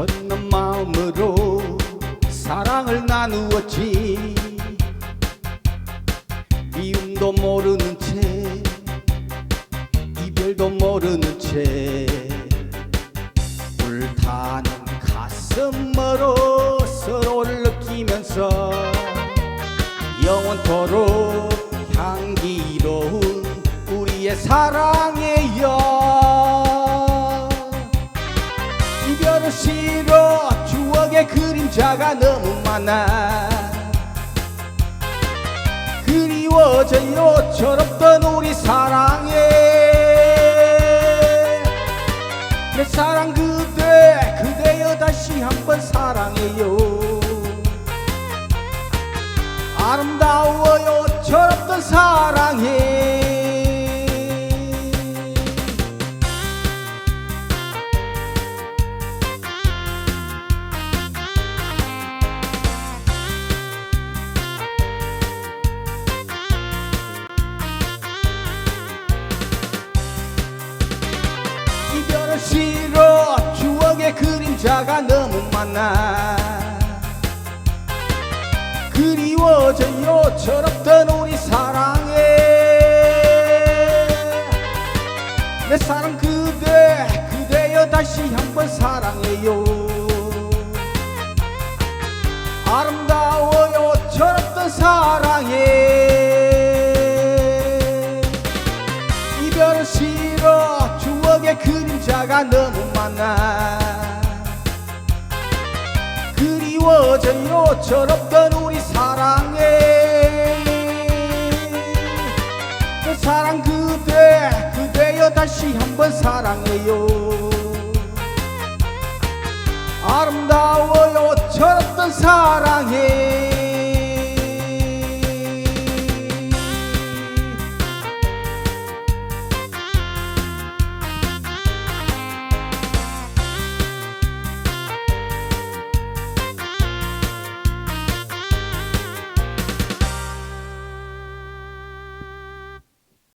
걷는 마음으로 사랑을 나누었지. 미움도 모르는 채 이별도 모르는 채 불타는 가슴으로 서로를 느끼면서 영원토록 향기로운 우리의 사랑. 싫어 추억의 그림자가 너무 많아. 그리워져요 철없던 우리 사랑에. 내 사랑 그대 그대여 다시 한번 사랑해요. 아름다워요 철없던 사랑해 너무 많아. 그리워져요 철없던 우리 사랑에 내 사랑 그대 그대여 다시 한번 사랑해요. 아름다워요 철없던 사랑에 이별은 싫어 추억의 그림자가 너무 많아 그리워져요 철없던 우리 사랑에. 내 사랑 그대 그대여 다시 한번 사랑해요. 아름다워요 철없던 사랑에